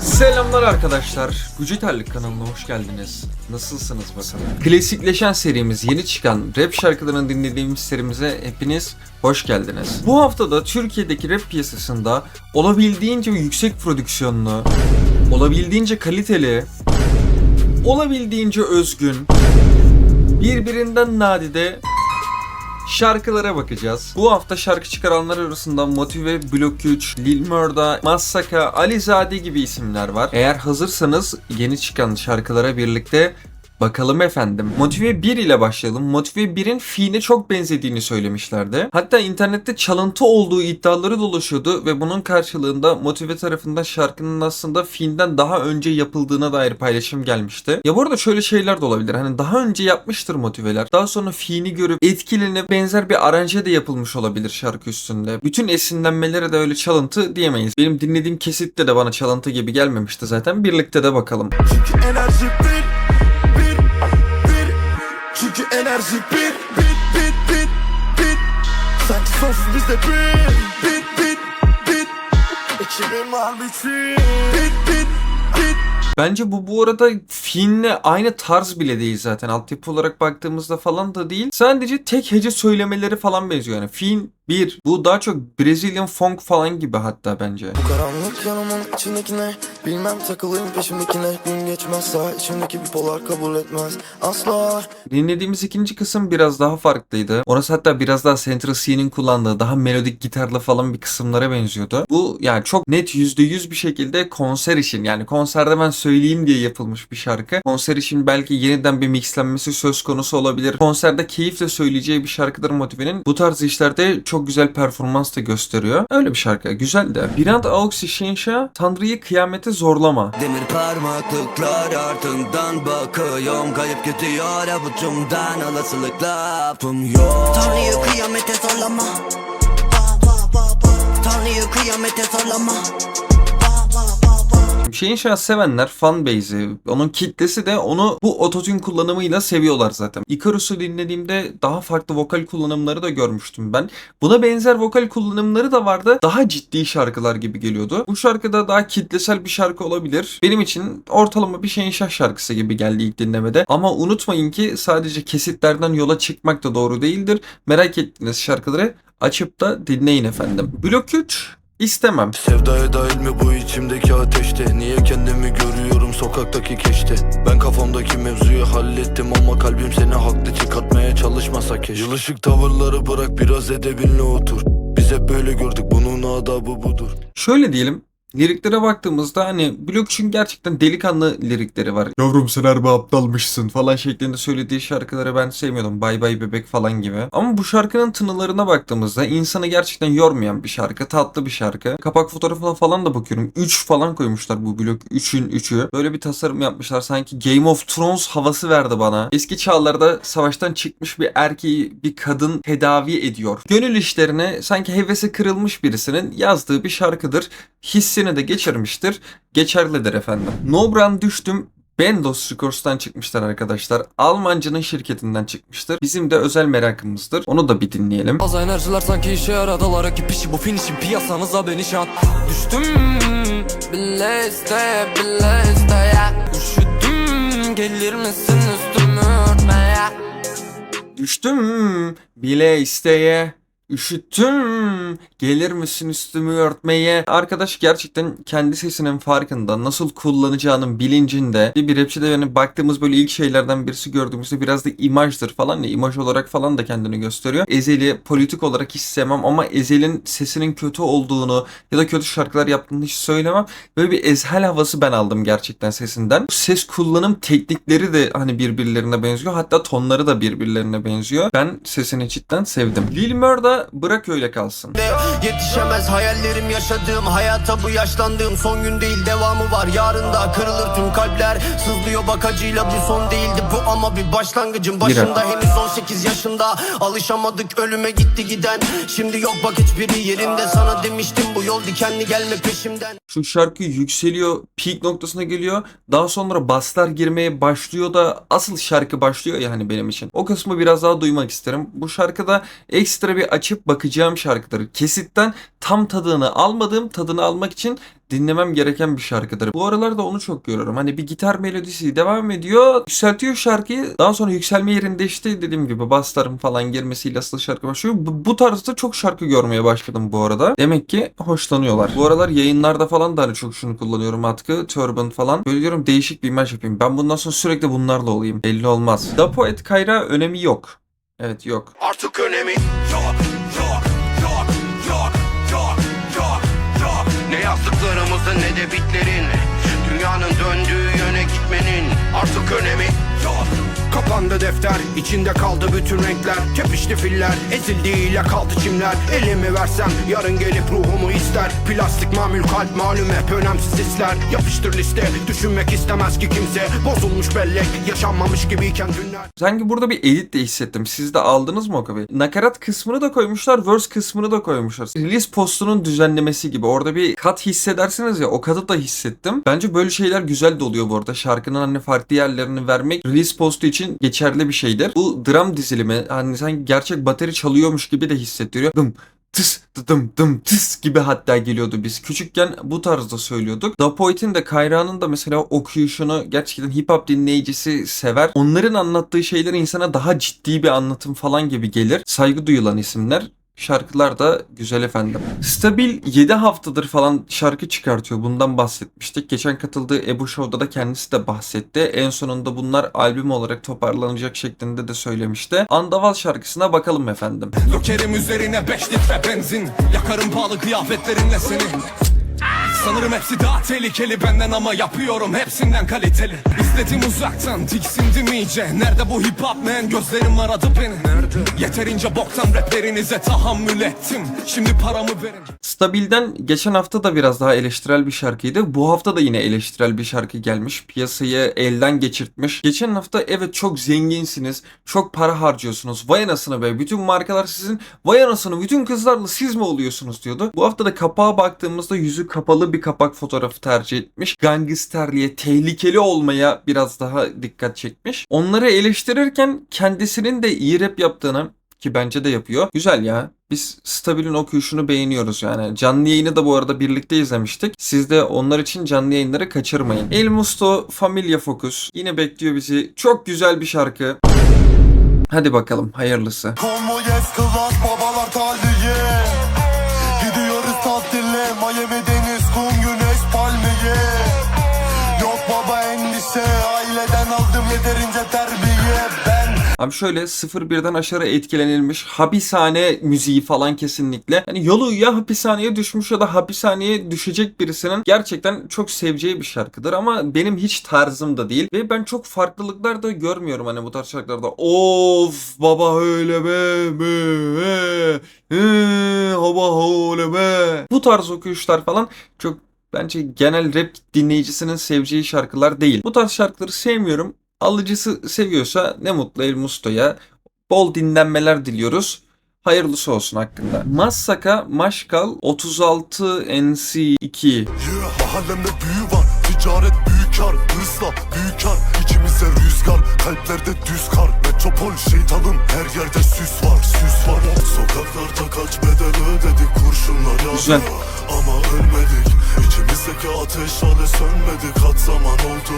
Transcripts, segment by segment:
Selamlar arkadaşlar. Gücüterlik kanalına hoş geldiniz. Nasılsınız bakalım? Klasikleşen serimiz, yeni çıkan rap şarkılarını dinlediğimiz serimize hepiniz hoş geldiniz. Bu haftada Türkiye'deki rap piyasasında olabildiğince yüksek prodüksiyonlu, olabildiğince kaliteli, olabildiğince özgün, birbirinden nadide şarkılara bakacağız. Bu hafta şarkı çıkaranlar arasında Motive, Blok 3, Lil Murda, Massaka, Alizade gibi isimler var. Eğer hazırsanız yeni çıkan şarkılara birlikte Bakalım efendim. Motive 1 ile başlayalım. Motive 1'in Fiend'e çok benzediğini söylemişlerdi. Hatta internette çalıntı olduğu iddiaları dolaşıyordu ve bunun karşılığında Motive tarafından şarkının aslında Fiend'den daha önce yapıldığına dair paylaşım gelmişti. Ya bu arada şöyle şeyler de olabilir. Hani daha önce yapmıştır Motive'ler. Daha sonra Fiend'i görüp etkilenip benzer bir aranje de yapılmış olabilir şarkı üstünde. Bütün esinlenmelere de öyle çalıntı diyemeyiz. Benim dinlediğim kesitte de bana çalıntı gibi gelmemişti zaten. Birlikte de bakalım. Çünkü enerji bir Çünkü enerji bir, bit, bit, bit, bit. Sanki sonsuz bizde bir, bit, bit, bit. Ekibim var bitir Bit, bit, bit. Bence bu bu arada Fiend'le aynı tarz bile değil zaten. Altyapı olarak baktığımızda falan da değil. Sadece tek hece söylemeleri falan benziyor yani. Fiend 1. Bu daha çok Brazilian funk falan gibi hatta bence. Bu karanlık yanımın içindekine Bilmem takılayım peşimdekine Gün geçmezse içimdeki bir polar kabul etmez Asla Dinlediğimiz ikinci kısım biraz daha farklıydı. Orası hatta biraz daha Central C'nin kullandığı daha melodik gitarla falan bir kısımlara benziyordu. Bu yani çok net %100 bir şekilde konser için yani konserde ben söyleyeyim diye yapılmış bir şarkı. Konser için belki yeniden bir mixlenmesi söz konusu olabilir. Konserde keyifle söyleyeceği bir şarkıdır Motive'nin. Bu tarz işlerde çok güzel performans da gösteriyor. Öyle bir şarkı. Güzel de. Birand Auxi Şinşa Tanrı'yı kıyamete zorlama. Demir parmaklıklar ardından bakıyorum Kayıp gidiyor avucumdan olasılıkla Lafım yok Tanrı'yı kıyamete zorlama Tanrı'yı kıyamete zorlama Şeyin şahı sevenler fanbase'i, onun kitlesi de onu bu ototune kullanımıyla seviyorlar zaten. Icarus'u dinlediğimde daha farklı vokal kullanımları da görmüştüm ben. Buna benzer vokal kullanımları da vardı. Daha ciddi şarkılar gibi geliyordu. Bu şarkı da daha kitlesel bir şarkı olabilir. Benim için ortalama bir şeyin şah şarkısı gibi geldi ilk dinlemede. Ama unutmayın ki sadece kesitlerden yola çıkmak da doğru değildir. Merak ettiğiniz şarkıları açıp da dinleyin efendim. Blok 3 istemem. Sevdaya dahil mi bu içimdeki ateşte Niye kendimi görüyorum sokaktaki keşte Ben kafamdaki mevzuyu hallettim ama kalbim seni haklı çıkartmaya çalışmasa keşke Yılışık tavırları bırak biraz edebinle otur Biz hep böyle gördük bunun adabı budur Şöyle diyelim. Liriklere baktığımızda hani Blokçun gerçekten delikanlı lirikleri var. Yavrum sen harbi aptalmışsın falan şeklinde söylediği şarkıları ben sevmiyordum. Bay bay bebek falan gibi. Ama bu şarkının tınılarına baktığımızda insanı gerçekten yormayan bir şarkı. Tatlı bir şarkı. Kapak fotoğrafına falan da bakıyorum. 3 falan koymuşlar bu blok 3'ün 3'ü. Böyle bir tasarım yapmışlar. Sanki Game of Thrones havası verdi bana. Eski çağlarda savaştan çıkmış bir erkeği bir kadın tedavi ediyor. Gönül işlerine sanki hevesi kırılmış birisinin yazdığı bir şarkıdır. Hissini de geçirmiştir. Geçerlidir efendim. Nobran düştüm Bendos Records'tan çıkmışlar arkadaşlar. Almancının şirketinden çıkmıştır. Bizim de özel merakımızdır. Onu da bir dinleyelim. Fazla enerjiler sanki işe yaradılar Rakip işi bu finishim piyasanıza beni şan Düştüm bile bile isteye Üşüdüm gelir misin üstümü örtmeye Düştüm bile isteye. Üşüttüm. Gelir misin üstümü örtmeye? Arkadaş gerçekten kendi sesinin farkında. Nasıl kullanacağının bilincinde. Bir, rapçide yani baktığımız böyle ilk şeylerden birisi gördüğümüzde biraz da imajdır falan ya. imaj olarak falan da kendini gösteriyor. Ezeli politik olarak hiç sevmem ama Ezel'in sesinin kötü olduğunu ya da kötü şarkılar yaptığını hiç söylemem. Böyle bir Ezhel havası ben aldım gerçekten sesinden. Ses kullanım teknikleri de hani birbirlerine benziyor. Hatta tonları da birbirlerine benziyor. Ben sesini cidden sevdim. Lil Murda bırak öyle kalsın. Yetişemez hayallerim yaşadığım hayata bu yaşlandığım son gün değil devamı var yarında kırılır tüm kalpler sızlıyor bak acıyla bir son değildi bu ama bir başlangıcın başında henüz 18 yaşında alışamadık ölüme gitti giden şimdi yok bak hiçbiri yerinde sana demiştim bu yol dikenli gelme peşimden Şu şarkı yükseliyor, peak noktasına geliyor. Daha sonra baslar girmeye başlıyor da asıl şarkı başlıyor ya hani benim için. O kısmı biraz daha duymak isterim. Bu şarkıda ekstra bir açıp bakacağım şarkıdır. Kesitten tam tadını almadığım tadını almak için dinlemem gereken bir şarkıdır. Bu aralarda onu çok görüyorum. Hani bir gitar melodisi devam ediyor. Yükseltiyor şarkıyı. Daha sonra yükselme yerinde işte dediğim gibi basların falan girmesiyle asıl şarkı başlıyor. Bu, bu tarzda çok şarkı görmeye başladım bu arada. Demek ki hoşlanıyorlar. Bu aralar yayınlarda falan da hani çok şunu kullanıyorum atkı, turban falan. Böyle diyorum değişik bir imaj yapayım. Ben bundan sonra sürekli bunlarla olayım. Belli olmaz. Da Poet Kayra önemi yok. Evet yok. Artık önemi yok yazdıklarımızın ne de bitlerin Kapandı defter, içinde kaldı bütün renkler Tepişti filler, ezildiğiyle kaldı çimler Elimi versem yarın gelip ruhumu ister Plastik mamül kalp malum hep önemsiz hisler Yapıştır liste, düşünmek istemez ki kimse Bozulmuş bellek, yaşanmamış gibiyken dünler Sanki burada bir edit de hissettim. Siz de aldınız mı o kabayı? Nakarat kısmını da koymuşlar, verse kısmını da koymuşlar. Release postunun düzenlemesi gibi. Orada bir kat hissedersiniz ya, o katı da hissettim. Bence böyle şeyler güzel de oluyor bu arada. Şarkının hani farklı yerlerini vermek release postu için geçerli bir şeydir. Bu dram dizilimi hani sanki gerçek bateri çalıyormuş gibi de hissettiriyor. Dım tıs dım dım tıs gibi hatta geliyordu biz. Küçükken bu tarzda söylüyorduk. Da Poet'in de Kayra'nın da mesela okuyuşunu gerçekten hip hop dinleyicisi sever. Onların anlattığı şeyler insana daha ciddi bir anlatım falan gibi gelir. Saygı duyulan isimler. Şarkılar da güzel efendim. Stabil 7 haftadır falan şarkı çıkartıyor. Bundan bahsetmiştik. Geçen katıldığı Ebu Show'da da kendisi de bahsetti. En sonunda bunlar albüm olarak toparlanacak şeklinde de söylemişti. Andaval şarkısına bakalım efendim. Dökerim üzerine 5 litre benzin Yakarım pahalı kıyafetlerinle seni Sanırım hepsi daha tehlikeli benden ama yapıyorum hepsinden kaliteli İzledim uzaktan tiksindim iyice Nerede bu hip hop man gözlerim aradı beni Nerede? Yeterince boktan raplerinize tahammül ettim Şimdi paramı verin Stabil'den geçen hafta da biraz daha eleştirel bir şarkıydı. Bu hafta da yine eleştirel bir şarkı gelmiş. Piyasayı elden geçirtmiş. Geçen hafta evet çok zenginsiniz. Çok para harcıyorsunuz. Vay anasını be. Bütün markalar sizin. Vay anasını bütün kızlarla siz mi oluyorsunuz diyordu. Bu hafta da kapağa baktığımızda yüzü kapalı bir kapak fotoğrafı tercih etmiş. Gangsterliğe, tehlikeli olmaya biraz daha dikkat çekmiş. Onları eleştirirken kendisinin de iyi rap yaptığını ki bence de yapıyor. Güzel ya. Biz Stabil'in okuyuşunu beğeniyoruz yani. Canlı yayını da bu arada birlikte izlemiştik. Siz de onlar için canlı yayınları kaçırmayın. El Musto Familia Focus yine bekliyor bizi. Çok güzel bir şarkı. Hadi bakalım hayırlısı. Gidiyoruz tatile Miami deniz endişe Aileden aldım yeterince terbiye Ben Abi şöyle 01'den aşırı etkilenilmiş hapishane müziği falan kesinlikle. Yani yolu ya hapishaneye düşmüş ya da hapishaneye düşecek birisinin gerçekten çok seveceği bir şarkıdır ama benim hiç tarzım da değil ve ben çok farklılıklar da görmüyorum hani bu tarz şarkılarda. Of baba öyle be be be he, baba öyle be. Bu tarz okuyuşlar falan çok bence genel rap dinleyicisinin seveceği şarkılar değil. Bu tarz şarkıları sevmiyorum. Alıcısı seviyorsa ne mutlu El Musto'ya. Bol dinlenmeler diliyoruz. Hayırlısı olsun hakkında. Massaka Maşkal 36 NC2 Yeah, mahallemde büyü var Ticaret büyük kar Hırsla büyük kar İçimizde rüzgar Kalplerde düz kar Metropol şeytanın her yerde süs var Süs var Sokaklarda kaç bedel ödedik Kurşunlar Güzel. Ama ölmedik İçimizdeki ateş hala sönmedi Kaç zaman oldu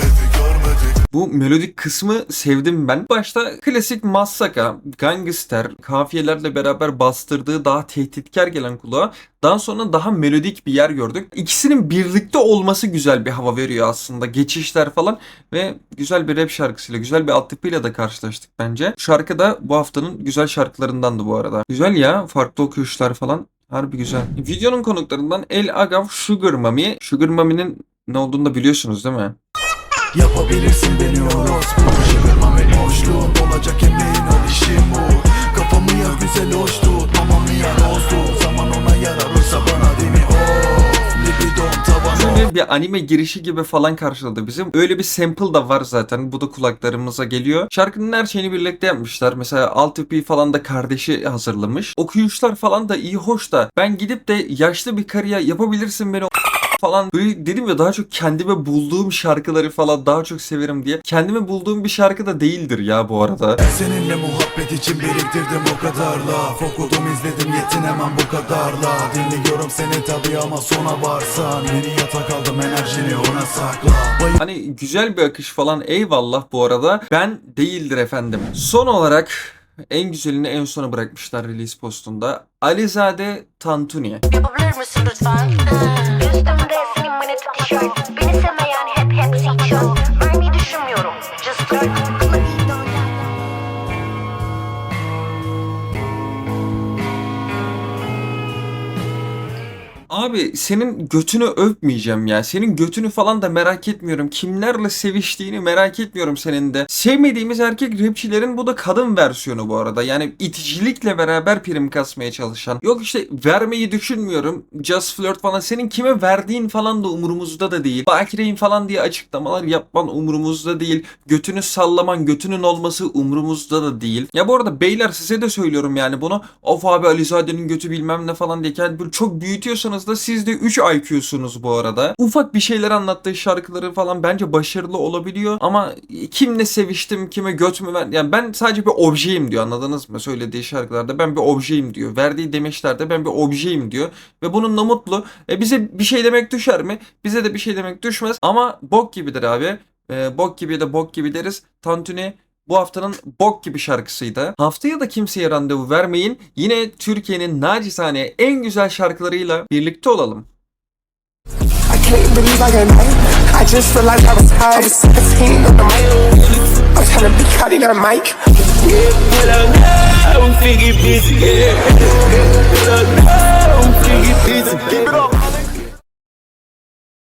Evi görmedik Bu melodik kısmı sevdim ben. Başta klasik Massaka, Gangster, kafiyelerle beraber bastırdığı daha tehditkar gelen kulağa. Daha sonra daha melodik bir yer gördük. İkisinin birlikte olması güzel bir hava veriyor aslında. Geçişler falan ve güzel bir rap şarkısıyla, güzel bir altyapıyla da karşılaştık bence. Şarkı da bu haftanın güzel şarkılarındandı bu arada. Güzel ya, farklı okuyuşlar falan. Harbi güzel. Videonun konuklarından El Agav Sugar Mami. Sugar Mami'nin ne olduğunu da biliyorsunuz değil mi? Yapabilirsin orospu Şıkırmam el boşluğum Olacak emeğin ol işim bu Kafamı ya güzel hoş tut Mamamı ya rozdu Zaman ona yararırsa bana değil mi of Libidom tavan Böyle bir anime girişi gibi falan karşıladı bizim. Öyle bir sample da var zaten. Bu da kulaklarımıza geliyor. Şarkının her şeyini birlikte yapmışlar. Mesela altyapıyı falan da kardeşi hazırlamış. Okuyuşlar falan da iyi hoş da ben gidip de yaşlı bir karıya yapabilirsin beni falan böyle dedim ya daha çok kendime bulduğum şarkıları falan daha çok severim diye. Kendime bulduğum bir şarkı da değildir ya bu arada. Seninle muhabbet için biriktirdim o kadarla Okudum izledim yetinemem bu kadarla Dinliyorum seni tabi ama sona varsan Yeni yatak aldım enerjini ona sakla Bayı- Hani güzel bir akış falan eyvallah bu arada. Ben değildir efendim. Son olarak en güzelini en sona bırakmışlar release postunda. Alizade Tantuni. Yapabilir misin lütfen? Üstümde senin manita tişört Beni sevmeyen hep hepsi çöp Abi senin götünü öpmeyeceğim ya. Senin götünü falan da merak etmiyorum. Kimlerle seviştiğini merak etmiyorum senin de. Sevmediğimiz erkek rapçilerin bu da kadın versiyonu bu arada. Yani iticilikle beraber prim kasmaya çalışan. Yok işte vermeyi düşünmüyorum. Just flirt falan. Senin kime verdiğin falan da umurumuzda da değil. Bakireyin falan diye açıklamalar yapman umurumuzda değil. Götünü sallaman, götünün olması umurumuzda da değil. Ya bu arada beyler size de söylüyorum yani bunu. Of abi Alizade'nin götü bilmem ne falan diye. Yani çok büyütüyorsanız da siz de 3 IQ'sunuz bu arada. Ufak bir şeyler anlattığı şarkıları falan bence başarılı olabiliyor. Ama kimle seviştim, kime göt mü ver... Yani ben sadece bir objeyim diyor anladınız mı? Söylediği şarkılarda ben bir objeyim diyor. Verdiği demeçlerde ben bir objeyim diyor. Ve bununla mutlu. E bize bir şey demek düşer mi? Bize de bir şey demek düşmez. Ama bok gibidir abi. E, bok gibi de bok gibi deriz. Tantuni bu haftanın bok gibi şarkısıydı. Haftaya da kimseye randevu vermeyin. Yine Türkiye'nin nacizane en güzel şarkılarıyla birlikte olalım. I can't believe I got night. I just realized I was high. I was 17 on the mic. I'm trying to be cutting that mic. Keep it up.